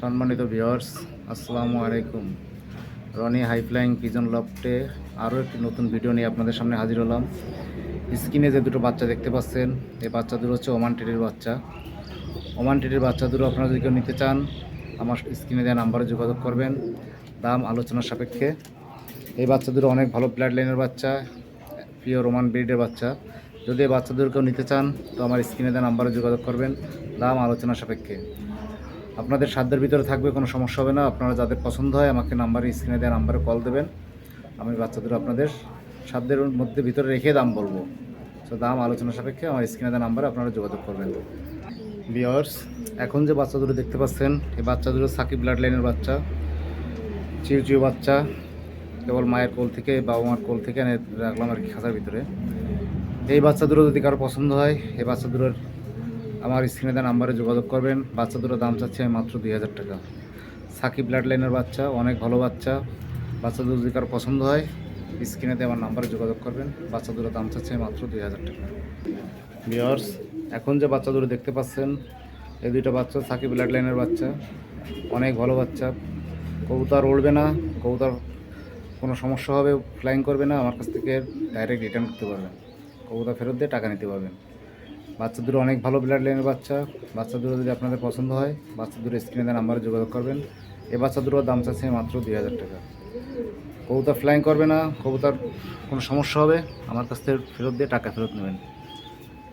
সম্মানিত ভিউয়ার্স আসসালামু আলাইকুম। রনি হাইফ্লাইং পিজন লফটে আরও একটি নতুন ভিডিও নিয়ে আপনাদের সামনে হাজির হলাম। স্ক্রিনে যে দুটো বাচ্চা দেখতে পাচ্ছেন, এই বাচ্চা দুটো হচ্ছে ওমান টেডির বাচ্চা। ওমান টেডির বাচ্চা দুটো আপনারা যদি কেউ নিতে চান, আমার স্ক্রিনে দেওয়া নাম্বারে যোগাযোগ করবেন। দাম, আলোচনার সাপেক্ষে। এই বাচ্চা দুটো অনেক ভালো ব্লাড লাইনের বাচ্চা প্রিয় রোমান ব্রিডের বাচ্চা। যদি এই বাচ্চা কেউ নিতে চান, তো আমার স্ক্রিনে দেওয়া নাম্বারে যোগাযোগ করবেন। দাম আলোচনা সাপেক্ষে। আপনাদের সাধ্যের ভিতরে থাকবে, কোনো সমস্যা হবে না। আপনারা যাদের পছন্দ হয় আমাকে নাম্বারে, স্ক্রিনে দেওয়া নাম্বারে কল দেবেন। আমি বাচ্চাদের আপনাদের সাধ্যের মধ্যে ভিতরে রেখে দাম বলব। তো দাম আলোচনা সাপেক্ষে আমার স্ক্রিনে দেওয়া নাম্বারে আপনারা যোগাযোগ করবেন। বিয়ার্স এখন যে বাচ্চা দুটো দেখতে পাচ্ছেন, এই বাচ্চা দুটো সাকিব ব্লাড লাইনের বাচ্চা চিউ চিউ বাচ্চা, কেবল মায়ের কোল থেকে, বাবা মার কোল থেকে এনে রাখলাম আর কি খাঁচার ভিতরে। এই বাচ্চা দুটো যদি কারও পছন্দ হয়, এই বাচ্চা দুটোর আমার স্ক্রিনে দেওয়া নাম্বারে যোগাযোগ করবেন। বাচ্চা দুটোর দাম চাচ্ছে আমি মাত্র দুই হাজার টাকা। সাকিব ব্লাড লাইনের বাচ্চা, অনেক ভালো বাচ্চা। বাচ্চা দুটো যদি কারও পছন্দ হয়, স্ক্রিনে দিয়ে আমার নাম্বারে যোগাযোগ করবেন। বাচ্চা দুটোর দাম চাচ্ছে মাত্র দুই হাজার টাকা। বিয়ার্স এখন যে বাচ্চা দুটো দেখতে পাচ্ছেন, এই দুইটা বাচ্চা সাকিব ব্লাড লাইনের বাচ্চা। অনেক ভালো বাচ্চা। কবুতর উড়বে না, কবুতর কোনো সমস্যা হবে ফ্লাইং করবে না। আমার কাছ থেকে ডাইরেক্ট রিটার্ন করতে পারবেন। কবুতর ফেরত দিয়ে টাকা নিতে পারবেন। বাচ্চা দুটো অনেক ভালো ব্লাড লাইনের বাচ্চা বাচ্চা। দুটো যদি আপনাদের পছন্দ হয় বাচ্চা দুটো স্ক্রিনে দেওয়া নাম্বারে যোগাযোগ করবেন। এই বাচ্চা দুটোর দাম চাচ্ছে মাত্র দুই হাজার টাকা। কবুতর ফ্লাইং করবে না, কবুতর কোনো সমস্যা হবে, আমার কাছ থেকে ফেরত দিয়ে টাকা ফেরত নেবেন।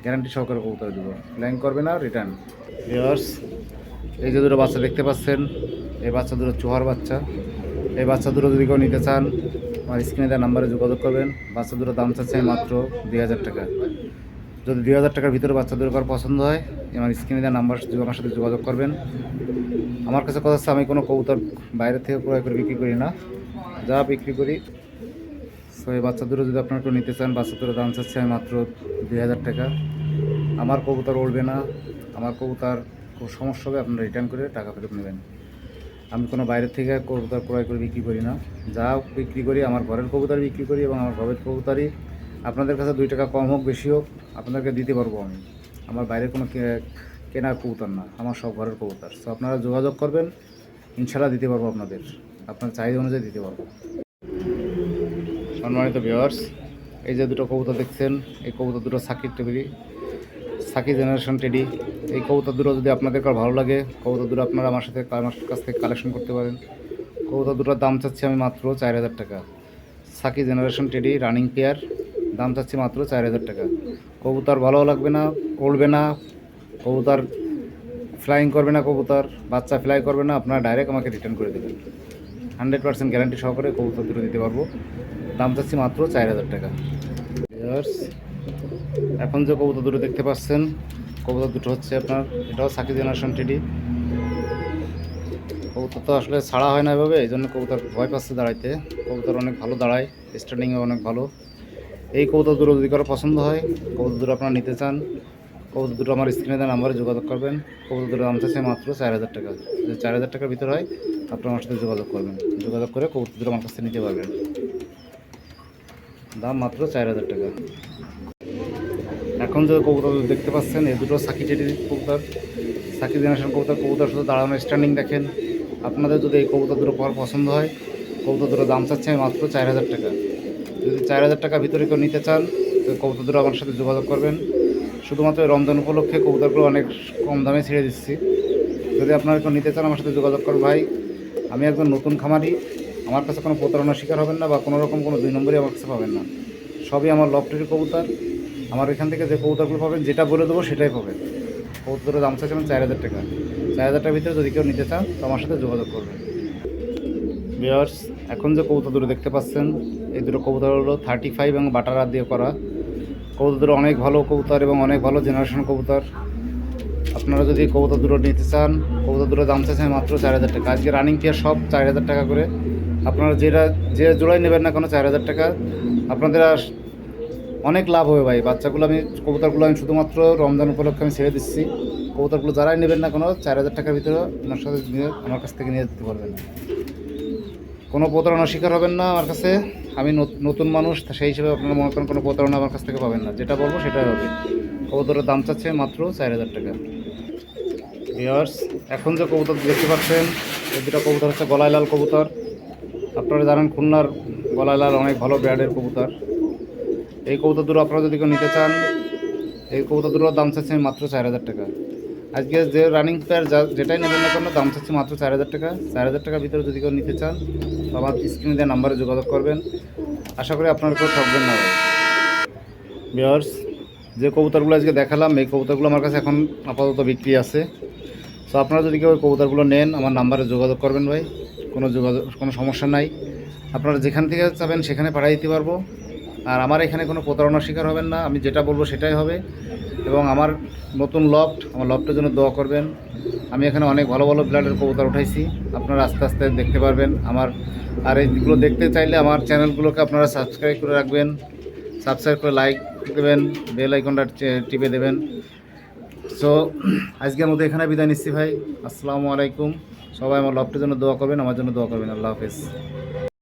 গ্যারান্টি সহকারে কবুতর দেবো। ফ্লাইং করবে না রিটার্ন ভিউয়ার্স এই যে দুটো বাচ্চা দেখতে পাচ্ছেন, এই বাচ্চা দুটো চোহার বাচ্চা। এই বাচ্চা দুটো যদি কেউ নিতে চান, আমার স্ক্রিনে দেওয়া নাম্বারে যোগাযোগ করবেন। বাচ্চা দুটো দাম চাচ্ছে মাত্র দুই হাজার টাকা। যদি দুই হাজার টাকার ভিতরে বাচ্চা দুটো কার পছন্দ হয়, আমার স্ক্রিনে দেওয়া নাম্বার আমার সাথে যোগাযোগ করবেন। আমার কাছে কথা হচ্ছে আমি কোনো কবুতর বাইরে থেকে ক্রয় করে বিক্রি করি না। যা বিক্রি করি সো এই বাচ্চা দুটো যদি আপনারা কেউ নিতে চান বাচ্চা দুটো দাম চাচ্ছে আমি মাত্র দুই হাজার টাকা। আমার কবুতর উড়বে না, আমার কবুতর খুব সমস্যা হবে, আপনারা রিটার্ন করে টাকা ফেরত নেবেন। আমি কোনো বাইরে থেকে কবুতর ক্রয় করে বিক্রি করি না। যা বিক্রি করি, আমার ঘরের কবুতর বিক্রি করি এবং আমার ঘরের কবুতরই আপনাদের কাছে দুই টাকা কম হোক, বেশি হোক, আপনাদেরকে দিতে পারব আমি। আমার বাইরে কোনো কেনার কবুতর না, আমার সব ঘরের কবুতর। সো আপনারা যোগাযোগ করবেন ইনশাল্লাহ দিতে পারব আপনাদের। আপনার চাহিদা অনুযায়ী দিতে পারব। সম্মানিত ভিউয়ার্স এই যে দুটো কবুতর দেখছেন, এই কবুতর দুটো সাকির টেবিলি সাকি জেনারেশন টেডি। এই কবুতর দুটো যদি আপনাদের ভালো লাগে, কবুতর দুটো আপনারা আমার সাথে আমার কাছ থেকে কালেকশন করতে পারেন। কবুতর দুটোর দাম চাচ্ছি আমি মাত্র চার হাজার টাকা। সাকি জেনারেশন টেডি রানিং পেয়ার দাম চাচ্ছি মাত্র চার হাজার টাকা। কবুতর ভালো লাগবে না, উড়বে না, কবুতর ফ্লাইং করবে না কবুতর, বাচ্চা ফ্লাই করবে না, আপনারা ডাইরেক্ট আমাকে রিটার্ন করে দেবেন। হান্ড্রেড পার্সেন্ট গ্যারান্টি সহকারে কবুতর দুটো দিতে পারব। দাম চাচ্ছি মাত্র চার হাজার টাকা। এখন যে কবুতর দুটো দেখতে পাচ্ছেন, কবুতর দুটো হচ্ছে আপনার, এটাও সাকি জেনারেশন টেডি কবুতর তো আসলে ছাড়া হয় না এভাবে এই জন্য কবুতর ভয় পাচ্ছে দাঁড়াইতে। কবুতর অনেক ভালো দাঁড়ায় স্টার্টিংয়ে অনেক ভালো। এই কবুতর দুটো যদি কারও পছন্দ হয়, কবুতর দুটো আপনারা নিতে চান, কবুতর দুটো আমার স্ক্রিনে দেওয়া নাম্বারে যোগাযোগ করবেন। কবুতর দুটো দাম চাচ্ছে মাত্র চার হাজার টাকা। যদি চার হাজার টাকার ভিতরে হয় আপনারা আমার সাথে যোগাযোগ করবেন। যোগাযোগ করে কবুতর দুটো আমার কাছ নিতে পারবেন। দাম মাত্র চার হাজার টাকা। এখন যে কবুতর দেখতে পাচ্ছেন, এই দুটো সাকি টেটির কবুতর। সাকি জেনারেশন কবুতর কবুতর শুধু দাঁড়ানো স্ট্যান্ডিং দেখেন। আপনাদের যদি এই কবুতর দুটো পাওয়ার পছন্দ হয়, কবুতর দুটো দাম চাচ্ছে মাত্র চার হাজার টাকা। যদি চার হাজার টাকা ভিতরে কেউ নিতে চান, তো কবুতর দুটো আমার সাথে যোগাযোগ করবেন। শুধুমাত্র রমজান উপলক্ষে কবুতরগুলো অনেক কম দামে ছেড়ে দিচ্ছি। যদি আপনারা কেউ নিতে চান, আমার সাথে যোগাযোগ করুন ভাই। আমি একজন নতুন খামারি। আমার কাছে কোনো প্রতারণার শিকার হবেন না বা কোনো রকম কোনো দুই নম্বরই আমার কাছে পাবেন না। সবই আমার লফটের কবুতর। আমার এখান থেকে যে কবুতরগুলো পাবেন, যেটা বলে দেবো সেটাই পাবেন। কবুতরের দাম চাইছিলাম চার হাজার টাকা। চার হাজার টাকার ভিতরে যদি কেউ নিতে চান, তো আমার সাথে যোগাযোগ করবেন। বিয়ার্স এখন যে কবুতর দুটো দেখতে পাচ্ছেন, এই দুটো কবুতর হলো থার্টি ফাইভ এবং বাটার দিয়ে করা। কবুতর অনেক ভালো কবুতর এবং অনেক ভালো জেনারেশন কবুতর। আপনারা যদি কবুতর দুটো নিতে চান, কবুতর দুটো দাম চাইছেন মাত্র চার হাজার টাকা। আজকে রানিং পেয়ার সব চার হাজার টাকা করে। আপনারা যেটা, যে জোড়াই নেবেন না কোনো, চার হাজার টাকা। আপনাদের অনেক লাভ হবে ভাই। বাচ্চাগুলো আমি, কবুতরগুলো আমি শুধুমাত্র রমজান উপলক্ষে আমি ছেড়ে দিচ্ছি। কবুতরগুলো যারাই নেবেন না কোনো, চার হাজার টাকার ভিতরে আপনার সাথে আমার কাছ থেকে নিয়ে যেতে পারবেন। কোনো প্রতারণার শিকার হবেন না আমার কাছে। আমি নত- নতুন মানুষ সেই হিসেবে আপনারা মনে করেন কোনো প্রতারণা আমার কাছ থেকে পাবেন না। যেটা বলব সেটাই হবে। কবুতরের দাম চাচ্ছে মাত্র চার হাজার টাকা। ইয়ার্স এখন যে কবুতর দেখতে পাচ্ছেন, এই দুটো কবুতর হচ্ছে গলায় লাল কবুতর। আপনারা জানেন খুলনার গলায় লাল অনেক ভালো ব্র্যাডের কবুতর। এই কবুতর দুটো আপনারা যদি কেউ নিতে চান, এই কবুতর দুটোর দাম চাচ্ছি মাত্র চার হাজার টাকা। আজকে যে রানিং পেয়ার যা যেটাই নেবেন না কেন, দাম চাচ্ছি মাত্র চার হাজার টাকা। চার হাজার টাকার ভিতরে যদি কেউ নিতে চান আমার স্ক্রিনে দেওয়া নাম্বারে যোগাযোগ করবেন। আশা করি আপনারা কেউ ঠকবেন না বিয়ার্স যে কবুতরগুলো আজকে দেখালাম, এই কবুতরগুলো আমার কাছে এখন আপাতত বিক্রি আছে। তো আপনারা যদি কেউ কবুতরগুলো নেন, আমার নাম্বারে যোগাযোগ করবেন ভাই। কোনো যোগাযোগ কোনো সমস্যা নাই। আপনারা যেখান থেকে চাবেন সেখানে পাঠিয়ে দিতে পারব। আর আমার এখানে কোনো প্রতারণার শিকার হবেন না, আমি যেটা বলব সেটাই হবে। এবং আমার নতুন লফট আমার লফটের জন্য দোয়া করবেন। আমি এখানে অনেক ভালো ভালো ব্লাডের কবুতর উঠাইছি। আপনারা আস্তে আস্তে দেখতে পারবেন আমার। আর এইগুলো দেখতে চাইলে আমার চ্যানেলগুলোকে আপনারা সাবস্ক্রাইব করে রাখবেন। সাবস্ক্রাইব করে লাইক দেবেন বেল আইকনটা টিপে দেবেন। সো আজকের মধ্যে এখানে বিদায় নিচ্ছি ভাই। আসসালামু আলাইকুম। সবাই আমার লফটের জন্য দোয়া করবেন, আমার জন্য দোয়া করবেন। আল্লাহ হাফেজ।